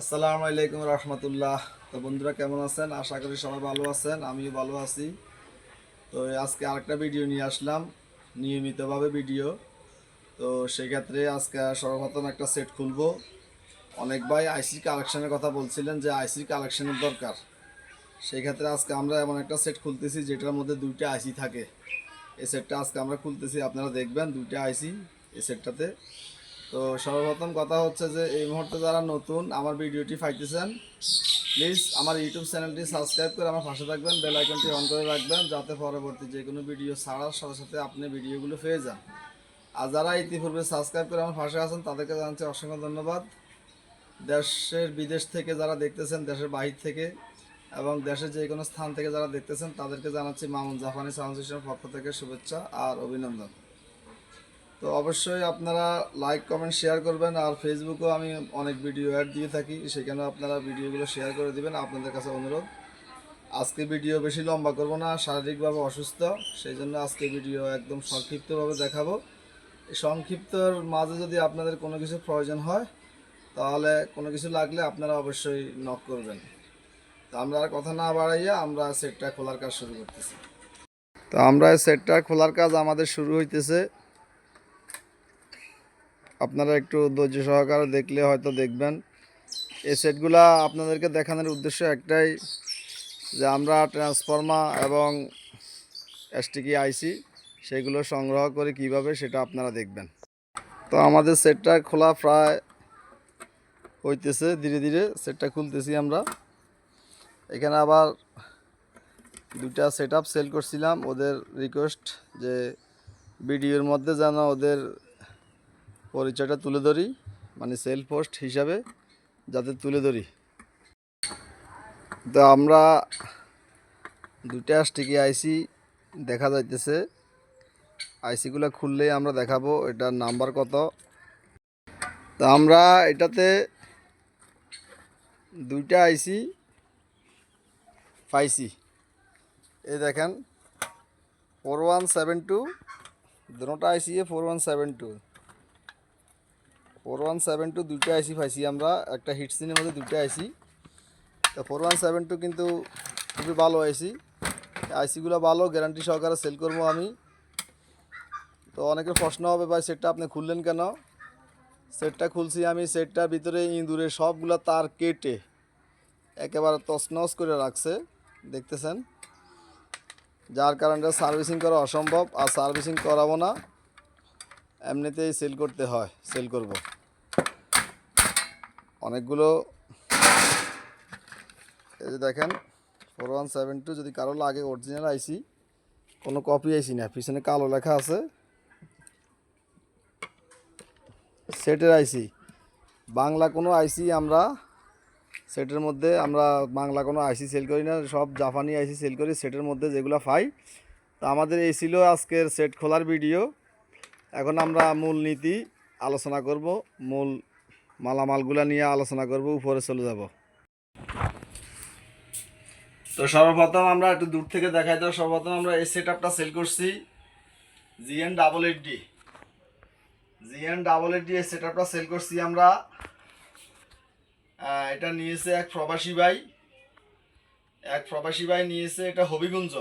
আসসালামু আলাইকুম রহমতুল্লাহ। তো বন্ধুরা, কেমন আছেন? আশা করি সবাই ভালো আছেন, আমিও ভালো আছি। তো আজকে আরেকটা ভিডিও নিয়ে আসলাম, নিয়মিতভাবে ভিডিও তো সেক্ষেত্রে আজকে সর্বপ্রথম একটা সেট খুলবো। অনেক ভাই আইসি কালেকশনের কথা বলছিলেন যে আইসি কালেকশনের দরকার। সেই ক্ষেত্রে আজকে আমরা এমন একটা সেট খুলতেছি, যেটার মধ্যে দুইটা আইসি থাকে। এই সেটটা আজকে আমরা খুলতেছি, আপনারা দেখবেন দুইটা আইসি এই সেটটাতে তো সর্বপ্রথম কথা হচ্ছে যে এই মুহূর্তে যারা নতুন আমার ভিডিওটি পাইতেছেন প্লিজ আমার ইউটিউব চ্যানেলটি সাবস্ক্রাইব করে আমার পাশে থাকবেন বেল আইকনটি অন করে রাখবেন, যাতে পরবর্তী যে কোনো ভিডিও ছাড়ার সাথে সাথে আপনি ভিডিওগুলো পেয়ে যান। আর যারা ইতিপূর্বে সাবস্ক্রাইব করে আমার পাশে আছেন, তাদেরকে জানাচ্ছি অসংখ্য ধন্যবাদ। দেশের, বিদেশ থেকে যারা দেখতেছেন, দেশের বাহির থেকে এবং দেশের যে কোনো স্থান থেকে যারা দেখতেছেন, তাদেরকে জানাচ্ছি মামুন জাপানি সাউন্ড সিস্টেমের পক্ষ থেকে শুভেচ্ছা আর অভিনন্দন। তো অবশ্যই আপনারা লাইক কমেন্ট শেয়ার করবেন আর ফেসবুকেও আমি অনেক ভিডিও অ্যাড দিয়ে থাকি সেখানে আপনারা ভিডিওগুলো শেয়ার করে দিবেন, আপনাদের কাছে অনুরোধ। আজকে ভিডিও বেশি লম্বা করব না, শারীরিকভাবে অসুস্থ সেই জন্য আজকে ভিডিও একদম সংক্ষিপ্তভাবে দেখাবো। সংক্ষিপ্তর মাঝে যদি আপনাদের কোনো কিছু প্রয়োজন হয়, তাহলে কোনো কিছু লাগলে আপনারা অবশ্যই নক করবেন। তো আমরা আর কথা না বাড়াইয়া আমরা সেটটা খোলার কাজ শুরু করতেছি। তো আমরা সেটটা খোলার কাজ আমাদের শুরু হইতেছে আপনারা একটু ধৈর্য সহকারে দেখলে হয়তো দেখবেন। এই সেটগুলা আপনাদেরকে দেখানোর উদ্দেশ্য একটাই যে আমরা ট্রান্সফর্মা এবং এসটিকি আইসি সেগুলো সংগ্রহ করে কীভাবে সেটা আপনারা দেখবেন। তো আমাদের সেটটা খোলা প্রায় হইতেছে, ধীরে ধীরে সেটটা খুলতেছি আমরা। এখানে আবার দুটা সেট সেল করছিলাম, ওদের রিকোয়েস্ট যে ভিডিওর মধ্যে যেন ওদের পরিচয়টা তুলে ধরি মানে সেলফ পোস্ট হিসাবে যাতে তুলে ধরি। তো আমরা দুইটা স্টিকি আইসি দেখা যাইতেছে। আইসিগুলো খুললেই আমরা দেখাবো এটার নাম্বার কত। তো আমরা এটাতে দুইটা আইসি পাইছি। এই দেখেন ফোর ওয়ান সেভেন টু দুটা IC four one seven two four one seven two দুইটা আইসি পাইছি আমরা। একটা হিট সিনের মধ্যে দুইটা আইসি। তো ফোর ওয়ান সেভেন টু কিন্তু খুবই ভালো আইসি। আইসিগুলো ভালো গ্যারান্টি সহকারে সেল করব আমি। তো অনেকের প্রশ্ন হবে, ভাই সেটটা আপনি খুললেন কেন? সেটটা খুলছি আমি সেটটার ভিতরে ইঁদুরের সবগুলো তার কেটে একেবারে তছনছ করে রাখছে। দেখতেছেন? যার কারণে সার্ভিসিং করা অসম্ভব, আর সার্ভিসিং করাবো না। এমনিতেই সেল করতে হয় সেল করব। অনেকগুলো, এই যে দেখেন ফোর ওয়ান সেভেন টু যদি কারও লাগে অরিজিনাল আইসি কোনো কপি আইসি না, পিছনে কালো লেখা আছে। সেটের আইসি বাংলা কোনো আইসি আমরা, সেটের মধ্যে আমরা বাংলা কোনো আইসি সেল করি না, সব জাপানি আইসি সেল করি, সেটের মধ্যে যেগুলো পাই। তা আমাদের এই ছিল আজকের সেট খোলার ভিডিও এখন আমরা মূল নীতি আলোচনা করব, মূল মালামালগুলো নিয়ে আলোচনা করব, উপরে চলে যাব। তো সর্বপ্রথম আমরা একটু দূর থেকে দেখাই দাও। সর্বপ্রথম আমরা এই সেট আপটা সেল করছি GN double eight D GN double eight D এই সেট আপটা সেল করছি আমরা। এটা নিয়েছে এক প্রবাসী ভাই। এক প্রবাসী ভাই নিয়েছে এটা হবিগুঞ্জ।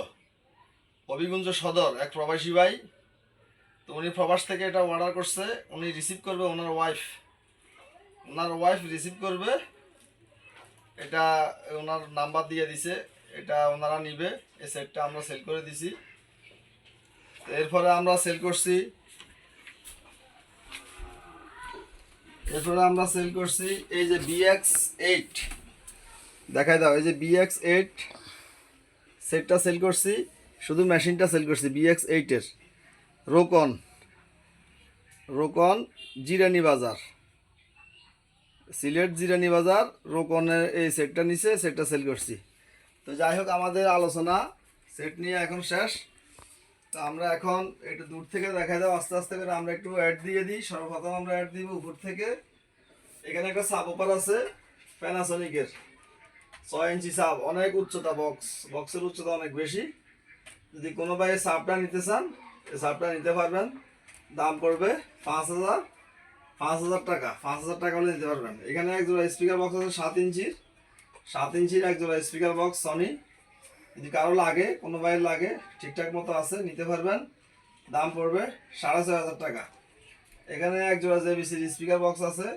হবিগুঞ্জ সদর, এক প্রবাসী ভাই। তো উনি প্রবাস থেকে এটা অর্ডার করছে, উনি রিসিভ করবে ওনার ওয়াইফ ওনার ওয়াইফ রিসিভ করবে, এটা ওনার নাম্বার দিয়ে দিছে, এটা ওনারা নিবে, এই সেটটা আমরা সেল করে দিছি। এরপরে আমরা সেল করছি, এরপরে আমরা সেল করছি এই যে বিএক্স এইট দেখাই দাও, এই যে বিএক্স এইট সেটটা সেল করছি, শুধু মেশিনটা সেল করছি বিএক্স এইটের রোকন রোকন, জিরানি বাজার। সিলেট জিরানি বাজার, রোকনের এই সেটটা নিছে সেটটা সেল করছি। তো যাই হোক, আমাদের আলোচনা সেট নিয়ে এখন শেষ। তো আমরা এখন একটু দূর থেকে দেখা দাও আস্তে আস্তে করে আমরা একটু অ্যাড দিয়ে দিই। সর্বপ্রথম আমরা অ্যাড দিব উপর থেকে। এখানে একটা সাব অপার আছে প্যানাসনিকের ছয় ইঞ্চি সাপ অনেক উচ্চতা বক্স বক্সের উচ্চতা অনেক বেশি। যদি কোনো ভাই সাপটা নিতে চান, এই সাবটা নিতে পারবেন। দাম পড়বে পাঁচ হাজার। পাঁচ হাজার টাকা, পাঁচ হাজার টাকা হলে নিতে পারবেন। এখানে এক জোড়া স্পিকার বক্স আছে সাত ইঞ্চির। সাত ইঞ্চির এক জোড়া স্পিকার বক্স সনি যদি কারও লাগে, কোনো বাইর লাগে, ঠিকঠাক মতো আছে, নিতে পারবেন। দাম পড়বে সাড়ে ছয় হাজার টাকা। এখানে এক জোড়া জেবিসির স্পিকার বক্স আছে।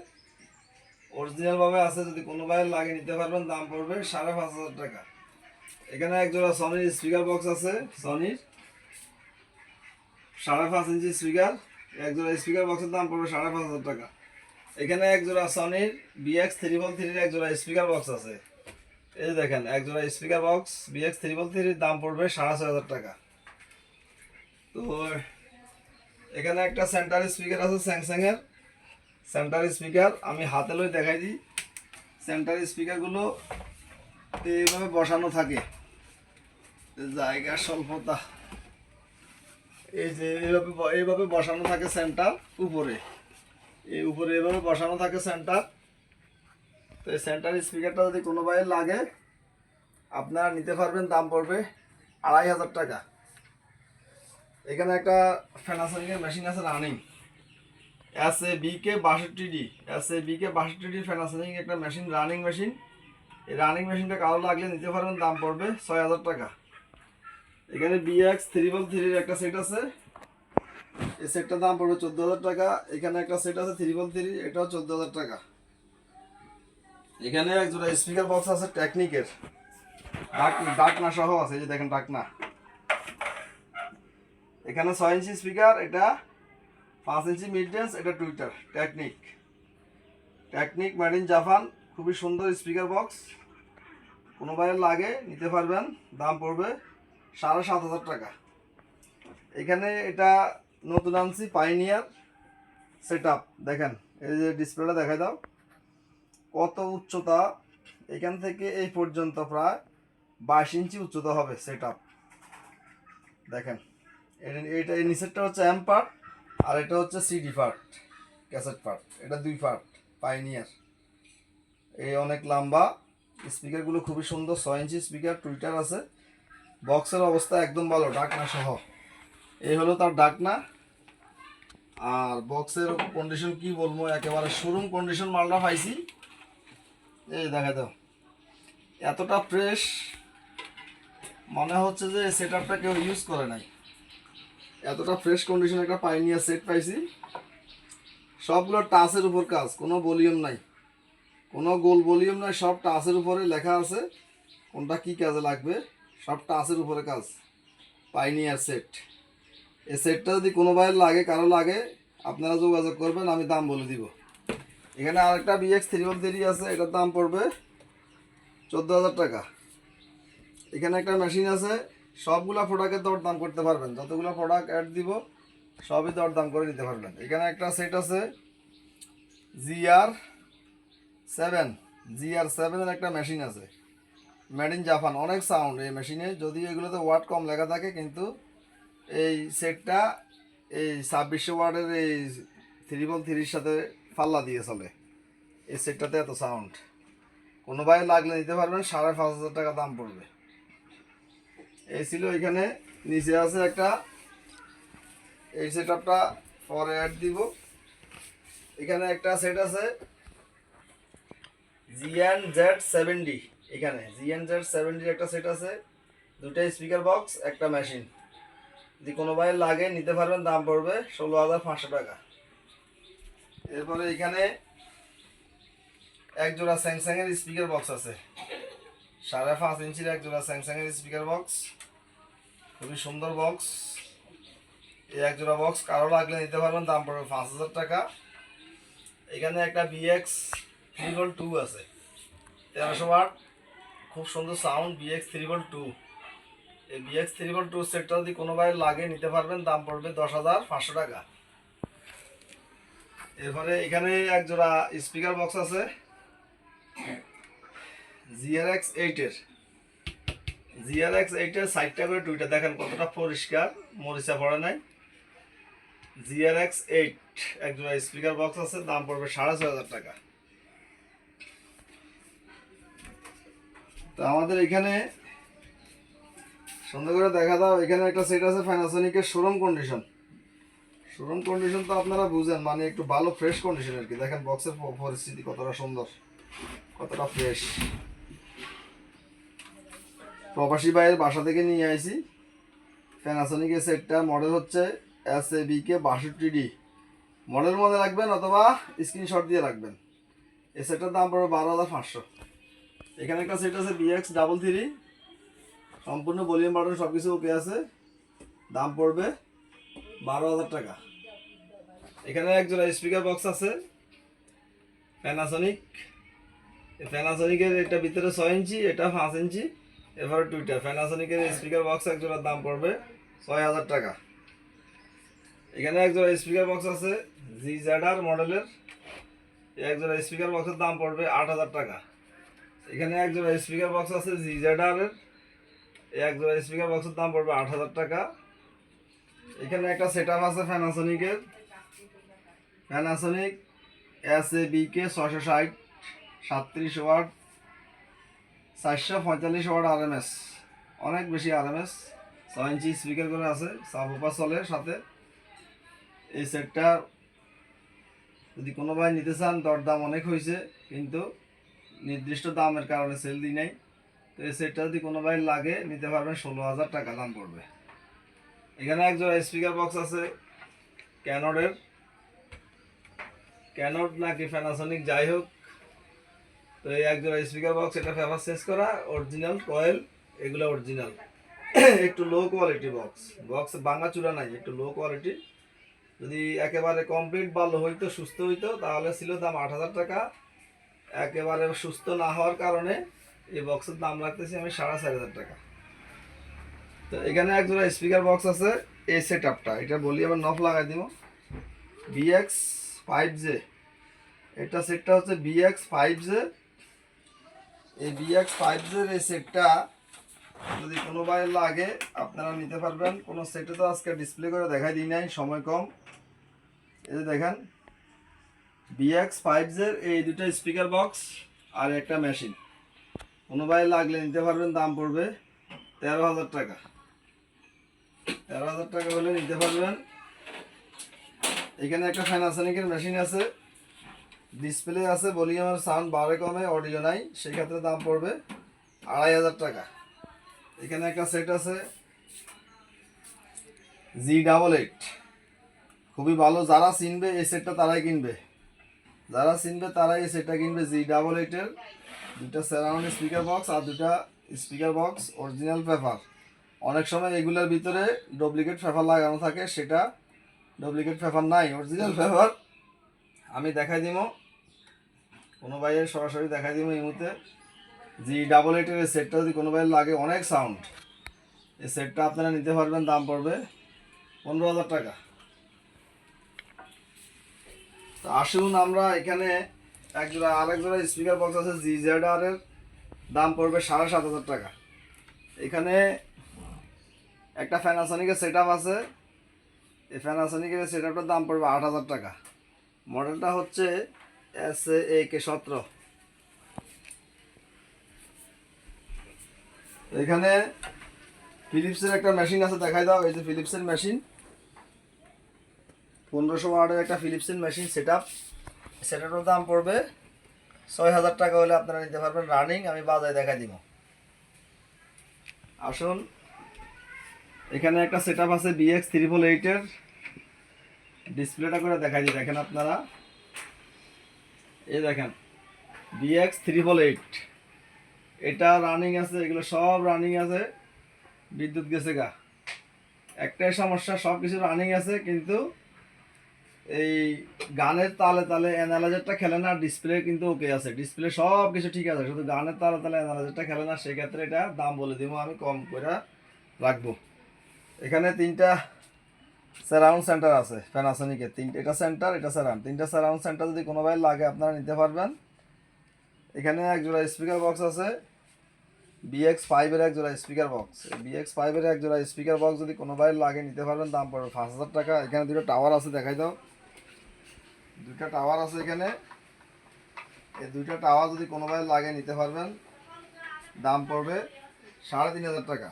অরিজিনাল ভাবে আছে, যদি কোনো বাইর লাগে, নিতে পারবেন। দাম পড়বে সাড়ে পাঁচ হাজার টাকা। এখানে এক জোড়া সনির স্পিকার বক্স আছে সনির সাড়ে পাঁচ ইঞ্চি স্পিকার এক জোড়া স্পিকার বক্সের দাম পড়বে সাড়ে পাঁচ হাজার টাকা। এখানে এক জোড়া সনির বিএক্স থ্রি বল থ্রির এক জোড়া স্পিকার বক্স আছে। এই দেখেন এক জোড়া স্পিকার বক্স বিএক্স থ্রি বল থ্রির দাম পড়বে সাড়ে ছয় হাজার টাকা। তো এখানে একটা সেন্টার স্পিকার আছে স্যামসাং এর। সেন্টার স্পিকার আমি হাতে লই দেখাই দিই। সেন্টার স্পিকারগুলো এইভাবে বসানো থাকে। জায়গার স্বল্পতা। এই যে এইভাবে এইভাবে বসানো থাকে সেন্টার উপরে। এই উপরে এইভাবে বসানো থাকে সেন্টার তো এই সেন্টার স্পিকারটা যদি কোনো বাইরে লাগে, আপনারা নিতে পারবেন, দাম পড়বে আড়াই হাজার টাকা। এখানে একটা ফ্যানাসনিংয়ের মেশিন আছে running S A B K বাষট্টি D S A B K বাষট্টি ডি ফ্যানাসনিং একটা মেশিন রানিং মেশিন এই রানিং মেশিনটা কারও লাগলে নিতে পারবেন, দাম পড়বে ছয় হাজার টাকা। এখানে বিএক্স থ্রি বল থ্রির একটা সেট আছে। এই সেটটার দাম পড়বে চোদ্দ হাজার টাকা। এখানে একটা সেট আছে থ্রি বল থ্রি এটাও চোদ্দ হাজার টাকা। এখানে এক জোড়া স্পিকার বক্স আছে টেকনিকের ডাক, ডাকনা সহ আছে, এই যে দেখেন ডাকনা। এখানে ছয় ইঞ্চি স্পিকার এটা পাঁচ ইঞ্চি মিড এটা tweeter Technics Technics in Japan খুবই সুন্দর স্পিকার বক্স কোনো বাইরে লাগে, নিতে পারবেন, দাম পড়বে সাড়ে সাত হাজার টাকা। এখানে এটা নতুন আনছি পাইনিয়ার সেট দেখেন, এই যে ডিসপ্লেটা দেখা দাও। কত উচ্চতা? এখান থেকে এই পর্যন্ত প্রায় বাইশ ইঞ্চি উচ্চতা হবে সেট দেখেন, এটা এই নিচেরটা হচ্ছে অ্যাম পার্ট আর এটা হচ্ছে সিডি পার্ট ক্যাসেট পার্ট এটা দুই পার্ট পাইনিয়ার এই অনেক লম্বা। স্পিকারগুলো খুবই সুন্দর, ছয় ইঞ্চি স্পিকার, টুইটার আছে। বক্সের অবস্থা একদম ভালো, ডাকনা সহ। এই হলো তার ডাকনা। আর বক্সের কন্ডিশন কি বলব? একেবারে শোরুম কন্ডিশন মালটা পাইছি। এই দেখা দাও এতটা ফ্রেশ মনে হচ্ছে যে সেট আপটা কেউ ইউজ করে নাই। এতটা ফ্রেশ কন্ডিশন একটা পাইনিয়ার সেট পাইছি। সবগুলো টাচের উপর কাজ, কোনো ভলিউম নাই। কোনো গোল ভলিউম নাই, সব টাচের উপরে লেখা আছে কোনটা কি কাজে লাগবে। সব টাচের উপরে কাজ। পাইনিয়ার সেট এই সেটটা যদি কোনো বাইরে লাগে, কারও লাগে, আপনারা যোগাযোগ করবেন, আমি দাম বলে দিব। এখানে আরেকটা বিএক্স থ্রি ওয়ান থ্রি আছে, এটার দাম পড়বে চোদ্দ হাজার টাকা। এখানে একটা মেশিন আছে, সবগুলা দর দাম করতে পারবেন। যতগুলো প্রোডাক্ট অ্যাড দিব, সবই দর দাম করে নিতে পারবেন। এখানে একটা সেট আছে জিআর সেভেন জিআর সেভেনের একটা মেশিন আছে। মেড ইন জাপান, অনেক সাউন্ড এই মেশিনে যদি এগুলোতে ওয়াট কম লেখা থাকে, কিন্তু এই সেটটা এই ছাব্বিশশো ওয়ার্ডের এই থ্রি বল থ্রির সাথে পাল্লা দিয়ে চলে। এই সেটটাতে এত সাউন্ড কোনো ভাই লাগলে নিতে পারবেন, সাড়ে পাঁচ হাজার টাকা দাম পড়বে। এই ছিল এখানে, নিচে আছে একটা। এই সেট আপটা পরে অ্যাড দিব। এখানে একটা সেট আছে। জিএন জেড সেভেন্টি এখানে জিএন জেড সেভেন্টির একটা সেট আছে। দুটো স্পিকার বক্স একটা মেশিন যদি কোনো ভাই লাগে, নিতে পারবেন, দাম পড়বে ষোলো হাজার পাঁচশো টাকা। এরপরে এখানে এক জোড়া স্যামসাং এর স্পিকার বক্স আছে। সাড়ে পাঁচ ইঞ্চির এক জোড়া স্যামসাং এর স্পিকার বক্স খুবই সুন্দর বক্স এই এক জোড়া বক্স কারও লাগলে নিতে পারবেন, দাম পড়বে পাঁচ হাজার টাকা। এখানে একটা বিএক্স থ্রি টু আছে। তেরোশো ওয়াট খুব সুন্দর sound BX three volt two এই বিএক্স থ্রি ভোল্ট টু সেটটা যদি কোনো ভাই লাগে নিতে পারবেন, দাম পড়বে দশ হাজার পাঁচশো টাকা। এরপরে এখানে এক জোড়া স্পিকার বক্স আছে। জিআর এক্স এইটের জিআর এক্স এইটের সাইডটা করে টুইটা দেখেন কতটা পরিষ্কার, মরিচা পড়ে নাই। জিআর এক্স এইট এক জোড়া স্পিকার বক্স আছে, দাম পড়বে সাড়ে ছয় হাজার টাকা। তো আমাদের এখানে সুন্দর করে দেখা দাও এখানে একটা সেট আছে প্যানাসোনিকের শোরুম কন্ডিশন শোরুম কন্ডিশন তো আপনারা বুঝেন মানে একটু ভালো ফ্রেশ কন্ডিশন আর কি। দেখেন বক্সের পরিস্থিতি কতটা সুন্দর, কতটা ফ্রেশ প্রবাসী ভাইয়ের বাসা থেকে নিয়ে আইছি। প্যানাসোনিকের সেটটা মডেল হচ্ছে এস এ বি কে বাষট্টি ডি মডেল মনে রাখবেন অথবা স্ক্রিনশট দিয়ে রাখবেন। এই সেটটার দাম পড়বে বারো হাজার পাঁচশো। এখানে একটা সেট আছে বিএক্স ডাবল থ্রি সম্পূর্ণ ভলিউম বাটন সব কিছু ওকে আছে। দাম পড়বে বারো হাজার টাকা। এখানে একজোড়া স্পিকার বক্স আছে। প্যানাসনিক প্যানাসনিকের এটা ভিতরে ছয় ইঞ্চি, এটা পাঁচ ইঞ্চি এবার টুইটার প্যানাসনিকের স্পিকার বক্স একজোড়ার দাম পড়বে ছয় হাজার টাকা। এখানে একজোড়া স্পিকার বক্স আছে জি জেডার মডেলের একজোড়া স্পিকার বক্সের দাম পড়বে আট হাজার টাকা। এখানে একজোড়া স্পিকার বক্স আছে জি জেডারের একজোড়া স্পিকার বক্সের দাম পড়বে আট হাজার টাকা। এখানে একটা সেট আপ আছে প্যানাসনিকের Panasonic S A B K ছশো ষাট, সাতত্রিশ ওয়াট, চারশো পঁয়তাল্লিশ ওয়াট আর এম এস অনেক বেশি আর এম এস ছয় ইঞ্চি স্পিকার করে আছে সাবুপা চলে সাথে। এই সেটটা যদি কোনো ভাই নিতে চান, দরদাম অনেক হয়েছে, কিন্তু নির্দিষ্ট দামের কারণে সেল দিই নাই। তো এই সেটটা যদি কোনো ভাই লাগে, নিতে পারবেন, ষোলো হাজার টাকা দাম পড়বে। এখানে একজোড়া স্পিকার বক্স আছে ক্যানডের ক্যানড নাকি প্যানাসনিক যাই হোক। তো এই একজোড়া স্পিকার বক্স এটা ফেভার চেঞ্জ করা অরিজিনাল কয়েল এগুলো অরিজিনাল একটু লো কোয়ালিটি বক্স বক্স ভাঙা চূড়া নাই, একটু লো কোয়ালিটি যদি একেবারে কমপ্লিট ভালো হইতো, সুস্থ হইতো, তাহলে ছিল দাম আট হাজার টাকা। একেবারে সুস্থ না হওয়ার কারণে এই বক্সের দাম রাখতেছি আমি সাড়ে চার হাজার টাকা। তো এখানে একজোড়া স্পিকার বক্স আছে, এই সেট আপটা এটা বলি আবার নফ লাগাই দিব। বিএক্স ফাইভ জে এটা সেটটা হচ্ছে বিএক্স ফাইভ জে এই বিএক্স ফাইভ জের এই সেটটা যদি কোনো ভাই লাগে, আপনারা নিতে পারবেন। কোনো সেটে তো আজকে ডিসপ্লে করে দেখাই দিই নাই, সময় কম। এই দেখেন বিএক্স ফাইভ জের এই দুটো স্পিকার বক্স আর একটা মেশিন কোনো ভাই লাগলে নিতে পারবেন, দাম পড়বে তেরো হাজার টাকা। তেরো হাজার টাকা হলে নিতে পারবেন। এখানে একটা ফ্যানাসনিকের মেশিন আছে। ডিসপ্লে আছে ভলিউমের সাউন্ড বারে কমে অডিও নাই সেই ক্ষেত্রে দাম পড়বে আড়াই হাজার টাকা। এখানে একটা সেট আছে জি ডাবল এইট খুবই ভালো, যারা চিনবে, এই সেটটা তারাই কিনবে। যারা চিনবে তারাই সেটটা কিনবে, জি ডাবল এইটের দুটা সারাউন্ড স্পিকার বক্স আর দুটা স্পিকার বক্স অরিজিনাল পেপার অনেক সময় এগুলোর ভিতরে ডুপ্লিকেট পেপার লাগানো থাকে, সেটা ডুপ্লিকেট পেপার নাই অরিজিনাল পেপার আমি দেখাই দিব কোনো ভাইয়ের সরাসরি দেখাই দিব এই মুহূর্তে। জি ডাবল এইটের এই সেটটা যদি কোনো ভাইয়ের লাগে, অনেক সাউন্ড এই সেটটা আপনারা নিতে পারবেন, দাম পড়বে পনেরো হাজার টাকা। আসুন আমরা এখানে এক জোড়া আর এক জোড়া স্পিকার বক্স আছে জি জেড আর এর। দাম পড়বে সাড়ে সাত হাজার টাকা। এখানে একটা ফ্যানাসনিকের সেট আছে। এই ফ্যানাসনিকের সেট আপটার দাম পড়বে আট হাজার টাকা। মডেলটা হচ্ছে এস এ কে সতেরো। এখানে ফিলিপসের একটা মেশিন আছে, দেখাই দাও। এই যে ফিলিপসের মেশিন পনেরোশো ওয়ার্ডের একটা ফিলিপসের মেশিন সেট আপ সেটারও দাম পড়বে ছয় হাজার টাকা হলে আপনারা নিতে পারবেন রানিং আমি বাজারে দেখাই দিব। আসুন। এখানে একটা সেট আছে বিএক্স ত্রিপল এইটের ডিসপ্লেটা করে দেখাই দিই, দেখেন আপনারা। এই দেখেন বিএক্স ত্রিপল এইট এটা রানিং আছে, এগুলো সব রানিং আছে। বিদ্যুৎ গেছে গা। একটাই সমস্যা সব কিছু রানিং আছে, কিন্তু এই গানের তালে তালে অ্যানালাইজারটা খেলে না ডিসপ্লে কিন্তু ওকে আছে। ডিসপ্লে সব কিছু ঠিক আছে, শুধু গানের তালে তালে অ্যানালাইজারটা খেলে না, সেক্ষেত্রে এটা দাম বলে দিব, আমি কম করে রাখব। এখানে তিনটা সারাউন্ড সেন্টার আছে প্যানাসনিকের তিনটা এটা সেন্টার এটা সারাউন্ড তিনটা সারাউন্ড সেন্টার যদি কোনো ভাই লাগে, আপনারা নিতে পারবেন। এখানে এক জোড়া স্পিকার বক্স আছে বিএক্স ফাইভের এক জোড়া স্পিকার বক্স বিএক্স ফাইভের এক জোড়া স্পিকার বক্স যদি কোনো ভাই লাগে, নিতে পারবেন, দাম পড়বে পাঁচ হাজার টাকা। এখানে দুটো টাওয়ার আছে, দেখাই দাও। দুইটা টাওয়ার আছে এখানে। এই দুইটা টাওয়ার যদি কোনো ভাই লাগে নিতে পারবেন, দাম পড়বে সাড়ে তিন হাজার টাকা।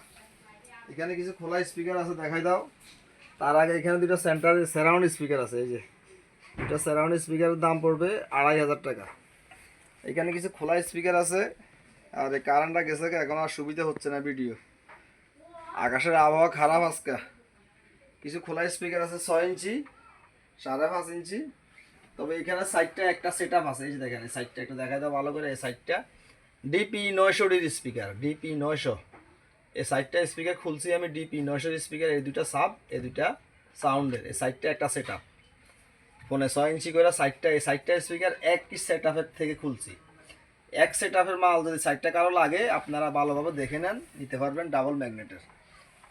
এখানে কিছু খোলা স্পিকার আছে, দেখাই দাও। তার আগে এখানে দুটো সেন্টার সারাউন্ড স্পিকার আছে, এই যে। দুটো সারাউন্ড স্পিকারের দাম পড়বে আড়াই হাজার টাকা। এখানে কিছু খোলা স্পিকার আছে, আর এই কারেন্টটা গেছে এখন আর সুবিধা হচ্ছে না ভিডিও আকাশের আবহাওয়া খারাপ আজকে। কিছু খোলা স্পিকার আছে, ছয় ইঞ্চি, সাড়ে পাঁচ ইঞ্চি। তবে এখানে সাইডটা একটা সেট আছে, এই যে দেখেন সাইডটা একটু দেখা দাও ভালো করে, এই সাইডটা ডিপি নয়শো ডির স্পিকার ডিপি নয়শো। এই সাইডটা স্পিকার খুলছি আমি ডিপি নয়শোর স্পিকার এই দুটা সাব এই দুটা সাউন্ডের এই সাইডটা একটা সেট আপ ফোনে ছয় ইঞ্চি করে সাইডটা এই সাইডটা স্পিকার এক সেট আপের থেকে খুলছি। এক সেট আপের মাল যদি সাইডটা কারও লাগে, আপনারা ভালোভাবে দেখে নেন, নিতে পারবেন ডাবল ম্যাগনেটের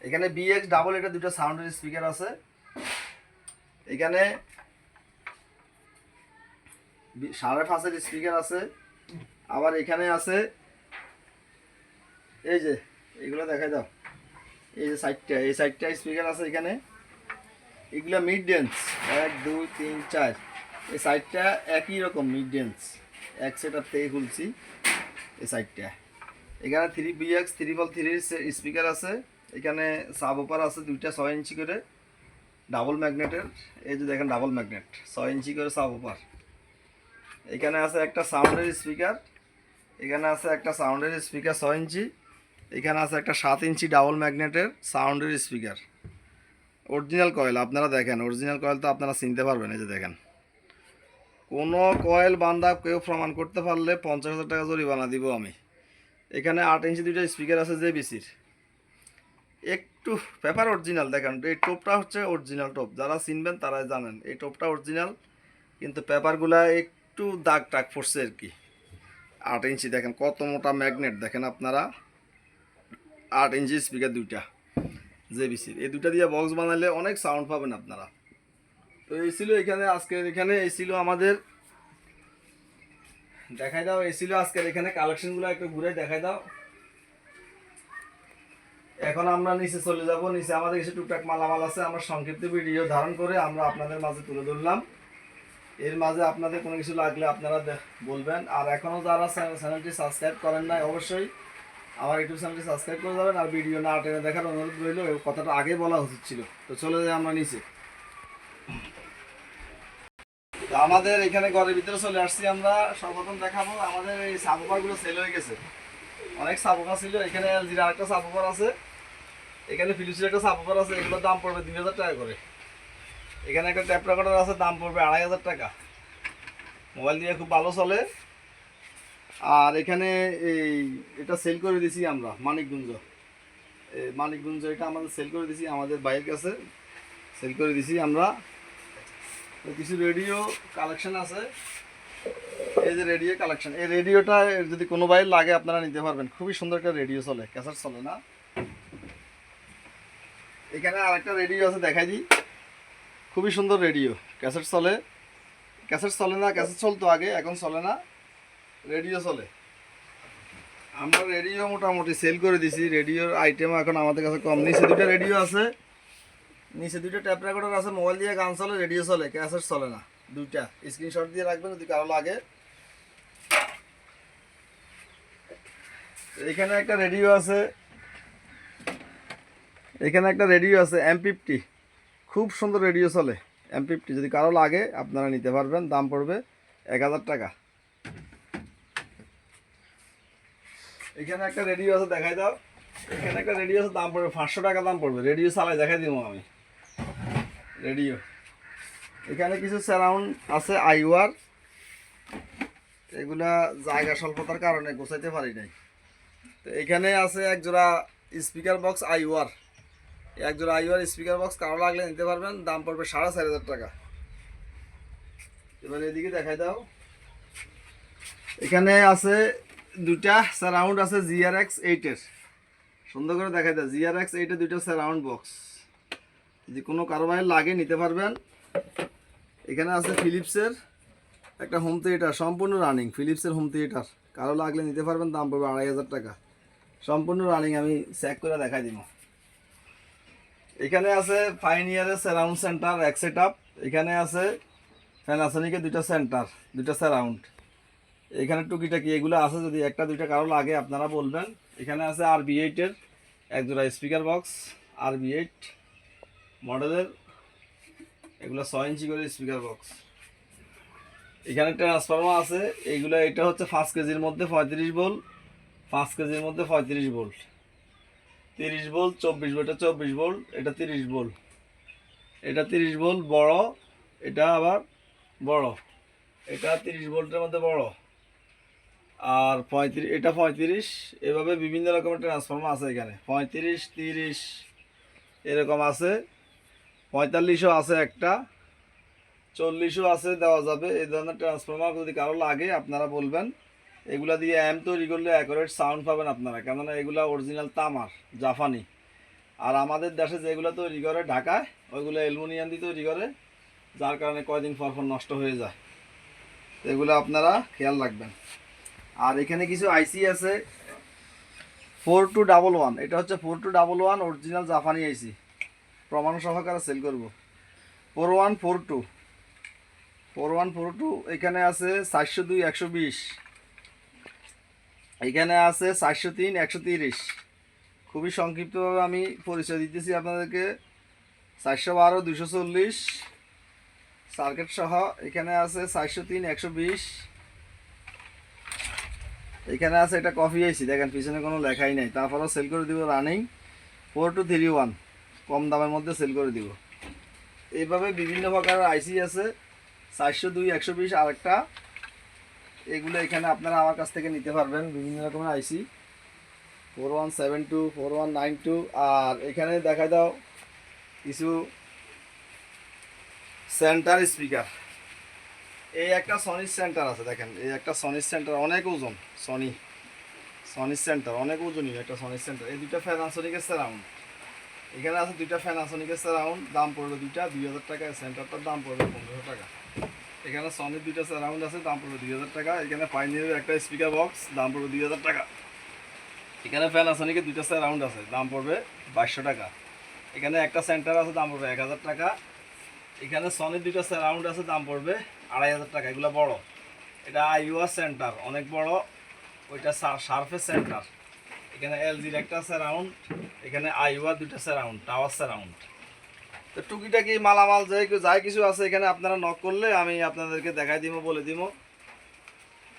এখানে বিএক্স ডাবল এটা দুটো সাউন্ডের স্পিকার আছে। এখানে সাড়ে পাঁচের স্পিকার আছে, আবার এখানে আছে, এই যে, এগুলো দেখাই দাও। এই যে সাইডটা এই সাইডটা স্পিকার আছে এখানে। এগুলো মিড ডেন্স এক, দুই, তিন, চার। এই সাইডটা একই রকম মিড ডেন্স এক সেটার থেকে খুলছি এই সাইডটা এখানে থ্রি বিএক্স থ্রি বল থ্রির স্পিকার আছে। এখানে সাব ওপার আছে দুইটা ছয় ইঞ্চি করে ডাবল ম্যাগনেটের এই যে দেখেন ডাবল ম্যাগনেট ছয় ইঞ্চি করে সাব ওপার এখানে আছে একটা সাউন্ডের স্পিকার, এখানে আছে একটা সাউন্ডের স্পিকার ছয় ইঞ্চি, এখানে আছে একটা সাত ইঞ্চি ডাবল ম্যাগনেটের সাউন্ডের স্পিকার। অরিজিনাল কয়েল, আপনারা দেখেন, অরিজিনাল কয়েল তো আপনারা চিনতে পারবেন, এই যে দেখেন। কোনো কয়েল বান্ধা কেউ প্রমাণ করতে পারলে পঞ্চাশ হাজার টাকা জরিমানা দিব আমি। এখানে আট ইঞ্চি দুইটা স্পিকার আছে যে বিসির একটু পেপার অরিজিনাল, দেখেন, এই টোপটা হচ্ছে অরিজিনাল টোপ। যারা চিনবেন তারাই জানেন, এই টোপটা অরিজিনাল, কিন্তু পেপারগুলা একটু দাগ টাগ পড়ছে আর কি। আট ইঞ্চি দেখেন, কত মোটা ম্যাগনেট দেখেন আপনারা। আট ইঞ্চি স্পিকার দুইটা জেবিসির এই দুইটা দিয়ে বক্স বানালে অনেক সাউন্ড পাবেন আপনারা। তো এই ছিল এখানে, আজকের এখানে, এই ছিল আমাদের। দেখাই দাও, এই ছিল আজকের এখানে কালেকশনগুলো একটু ঘুরে দেখাই দাও। এখন আমরা নিচে চলে যাব, নিচে আমাদের কিছু টুকটাক মালামাল আছে, আমরা সংক্ষিপ্ত ভিডিও ধারণ করে আমরা আপনাদের মাঝে তুলে ধরলাম। এর মাঝে আপনাদের কোনো কিছু লাগলে আপনারা বলবেন। আর এখনও যারা চ্যানেল- চ্যানেলটি সাবস্ক্রাইব করেন নাই, অবশ্যই আমার ইউটিউব চ্যানেলটি সাবস্ক্রাইব করে যাবেন। আর ভিডিও না টেনে দেখার অনুরোধ রইল কথাটা আগে বলা উচিত ছিল। তো চলে যাই আমরা নিচে। আমাদের এখানে ঘরের ভিতরে চলে আসছি আমরা। সর্বপ্রথম দেখাবো, আমাদের এই সাবোকারগুলো সেল হয়ে গেছে। অনেক সাবোকা ছিল, এখানে এলজির আরেকটা সাবোকার আছে। এখানে ফিলিপসের একটা সাবোকার আছে, এগুলোর দাম পড়বে দুই হাজার টাকা করে। এখানে একটা ট্যাপ রেকর্ডার আছে, দাম পড়বে আড়াই হাজার টাকা। মোবাইল দিয়ে খুব ভালো চলে। আর এখানে এই, এটা সেল করে দিছি আমরা, মানিকগুঞ্জ। এই মানিকগঞ্জ এটা আমাদের সেল করে দিছি, আমাদের বাইরের কাছে সেল করে দিছি আমরা। কিছু রেডিও কালেকশন আছে। এই যে রেডিও কালেকশন এই রেডিওটা যদি কোনো বাইর লাগে আপনারা নিতে পারবেন। খুবই সুন্দর একটা রেডিও চলে ক্যাসেট চলে না? এখানে আরেকটা রেডিও আছে, দেখাই দিই। খুবই সুন্দর রেডিও। ক্যাসেট চলে। ক্যাসেট চলে না, ক্যাসেট চলতো আগে, এখন চলে না। রেডিও চলে। আমরা রেডিও মোটামুটি সেল করে দিছি। রেডিওর আইটেম এখন আমাদের কাছে কম। নিচে দুটো রেডিও আছে। নিচে দুটো ট্যাপ রেকর্ডার আছে মোবাইল দিয়ে গান চলে, রেডিও চলে, ক্যাসেট চলে না। দুইটা। স্ক্রিনশট দিয়ে রাখবেন যদি কারও লাগে। এখানে একটা রেডিও আছে। এখানে একটা রেডিও আছে এম ফিফটি খুব সুন্দর রেডিও চলে এম ফিফটি যদি কারও লাগে আপনারা নিতে পারবেন, দাম পড়বে এক হাজার টাকা। এখানে একটা রেডিও আছে, দেখাই দাও। এখানে একটা রেডিও আছে, দাম পড়বে পাঁচশো টাকা, দাম পড়বে। রেডিও চালাই, দেখাই দিব আমি। রেডিও। এখানে কিছু সারাউন্ড আছে, আইওয়ার। এগুলা জায়গা স্বল্পতার কারণে গোছাইতে পারি নাই। তো এখানে আছে এক জোড়া স্পিকার বক্স আইওয়ার। এক জোড়া আইওয়ার স্পিকার বক্স কারও লাগলে নিতে পারবেন, দাম পড়বে সাড়ে চার হাজার টাকা। এবার এদিকে দেখাই দাও। এখানে আছে দুটা সারাউন্ড আছে জিআর এক্স এইটের সুন্দর করে দেখাই দাও জিআর এক্স এইটের দুইটা সারাউন্ড বক্স যে কোনো কারোবারের লাগে নিতে পারবেন। এখানে আছে ফিলিপসের একটা হোম থিয়েটার সম্পূর্ণ রানিং ফিলিপসের হোম থিয়েটার কারও লাগলে নিতে পারবেন, দাম পড়বে আড়াই হাজার টাকা। সম্পূর্ণ রানিং আমি চেক করে দেখাই দিব। এখানে আছে ফাইনিয়ারের সারাউন্ড সেন্টার এক সেট আপ এখানে আছে ফ্যানাসনিকের দুইটা সেন্টার দুইটা সারাউন্ড এখানে টুকিটাকি, এগুলো আছে যদি একটা, দুইটা কারও লাগে, আপনারা বলবেন। এখানে আছে আর বি এইটের এক জোড়া স্পিকার বক্স আর বি এইট মডেলের এগুলো ছয় ইঞ্চি করে স্পিকার বক্স এখানে ট্রান্সফর্মার আছে এইগুলো এটা হচ্ছে পাঁচ কেজির মধ্যে পঁয়ত্রিশ ভোল্ট পাঁচ কেজির মধ্যে পঁয়ত্রিশ ভোল্ট তিরিশ ভোল্ট চব্বিশ ভোল্ট এটা চব্বিশ ভোল্ট এটা তিরিশ ভোল্ট এটা তিরিশ ভোল্ট বড়, এটা আবার বড়। এটা তিরিশ ভোল্টের মধ্যে বড়। আর পঁয়ত্রিশ, এটা পঁয়ত্রিশ, এভাবে বিভিন্ন রকমের ট্রান্সফর্মার আছে এখানে। পঁয়ত্রিশ, তিরিশ, এরকম আছে। পঁয়তাল্লিশও আছে একটা। চল্লিশও আছে, দেওয়া যাবে। এই ধরনের ট্রান্সফর্মার যদি কারও লাগে, আপনারা বলবেন। এগুলা দিয়ে অ্যাম তৈরি করলে অ্যাকোরেট সাউন্ড পাবেন আপনারা। কেননা এগুলা অরিজিনাল তামার জাফানি আর আমাদের দেশে যেগুলো তৈরি করে ঢাকায়, ওইগুলো অ্যালুমিনিয়াম দিয়ে তৈরি করে, যার কারণে কয়দিন পর পর নষ্ট হয়ে যায়। এগুলো আপনারা খেয়াল রাখবেন। আর এখানে কিছু আইসি আছে ফোর টু ডাবল ওয়ান এটা হচ্ছে four two double one original জাপানি আইসি প্রমাণ সহকারে সেল করব। Four one four two four one four two এখানে আছে চারশো দুই, একশো বিশ। এখানে আছে চারশো তিন, একশো তিরিশ। খুবই সংক্ষিপ্তভাবে আমি পরিচয় দিতেছি আপনাদেরকে। চারশো বারো, দুশো চল্লিশ। সার্কিট সহ এখানে আছে চারশো তিন, একশো বিশ। এখানে আছে এটা কফি আইসি, দেখেন, পিছনে কোনো লেখাই নাই। তারপরেও সেল করে দিব running four two three one, কম দামের মধ্যে সেল করে দিব। এইভাবে বিভিন্ন প্রকারের আইসি আছে। চারশো দুই, একশো বিশ আরেকটা। এগুলো এখানে আপনারা আমার কাছ থেকে নিতে পারবেন, বিভিন্ন রকমের IC four one seven two four one nine two আর এখানে দেখা দাও, কিছু সেন্টার স্পিকার এই একটা সনির সেন্টার আছে, দেখেন, এই একটা সনির সেন্টার অনেক ওজন সনি সনির সেন্টার অনেক ওজনই একটা সনির সেন্টার এই দুইটা ফ্যানাসনিকের সারাউন্ড এখানে আছে দুইটা ফ্যানাসনিকের সারাউন্ড দাম পড়বে দুইটা, দুই হাজার টাকা সেন্টারটার দাম পড়বে পনেরোশো টাকা। এখানে সনির দুইটা সারাউন্ড আছে, দাম পড়বে দুই হাজার টাকা। এখানে পাইনিয়ারের একটা স্পিকার বক্স দাম পড়বে দুই হাজার টাকা। এখানে ফ্যানাসনিকের দুইটা সারাউন্ড আছে, দাম পড়বে বাইশশো টাকা। এখানে একটা সেন্টার আছে, দাম পড়বে এক হাজার টাকা। এখানে সনির দুইটা সারাউন্ড আছে, দাম পড়বে আড়াই হাজার টাকা। এগুলো বড়। এটা আইওয়া সেন্টার অনেক বড়। ওইটা সার্ফেস সেন্টার এখানে এলজির একটা সারাউন্ড এখানে আইওয়া দুইটা সারাউন্ড টাওয়ার সারাউন্ড তো টুকিটাকি মালামাল যে যাই কিছু আছে এখানে আপনারা নক করলে আমি আপনাদেরকে দেখাই দিব বলে দিব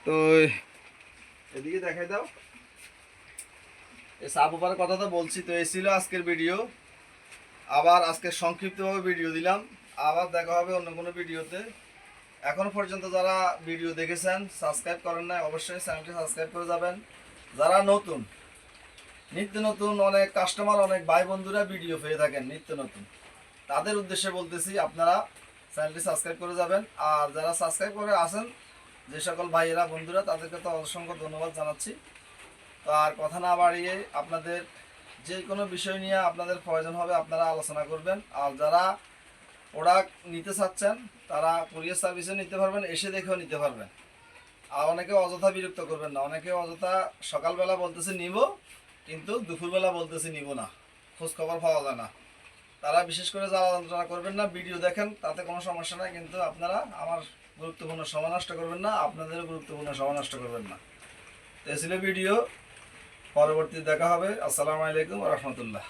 তো এদিকে দেখাই দাও। এই সাপ উপরের কথা তো বলছি, তো এই ছিল আজকের ভিডিও আবার আজকে সংক্ষিপ্তভাবে ভিডিও দিলাম। আবার দেখা হবে অন্য কোনো ভিডিওতে এখন পর্যন্ত যারা ভিডিও দেখেছেন সাবস্ক্রাইব করেন না অবশ্যই চ্যানেলটি সাবস্ক্রাইব করে যাবেন। যারা নতুন, নিত্য নতুন, অনেক কাস্টমার অনেক ভাই বন্ধুরা ভিডিও পেয়ে থাকেন, নিত্য নতুন। তাদের উদ্দেশ্যে বলতেছি, আপনারা চ্যানেলটি সাবস্ক্রাইব করে যাবেন। আর যারা সাবস্ক্রাইব করে আসেন যে সকল ভাইয়েরা, বন্ধুরা, তাদেরকে তো অসংখ্য ধন্যবাদ জানাচ্ছি। তো আর কথা না বাড়িয়ে আপনাদের যে কোনো বিষয় নিয়ে আপনাদের প্রয়োজন হবে, আপনারা আলোচনা করবেন। আর যারা প্রোডাক্ট নিতে চাচ্ছেন, তারা কুরিয়ার সার্ভিসে নিতে পারবেন, এসে দেখেও নিতে পারবেন। আর অনেকে অযথা বিরক্ত করবেন না। অনেকে অযথা সকালবেলা বলতেছে, নিব। কিন্তু দুপুরবেলা বলতেছে, নিব না। খোঁজখবর পাওয়া যায় না। তারা বিশেষ করে যারা আলোচনা করবেন না, ভিডিও দেখেন, তাতে কোনো সমস্যা নাই, কিন্তু আপনারা আমার গুরুত্বপূর্ণ সময় নষ্ট করবেন না, আপনাদেরও গুরুত্বপূর্ণ সময় নষ্ট করবেন না। তো ছিল ভিডিও, পরবর্তী দেখা হবে। আসসালামু আলাইকুম রহমতুল্লাহ।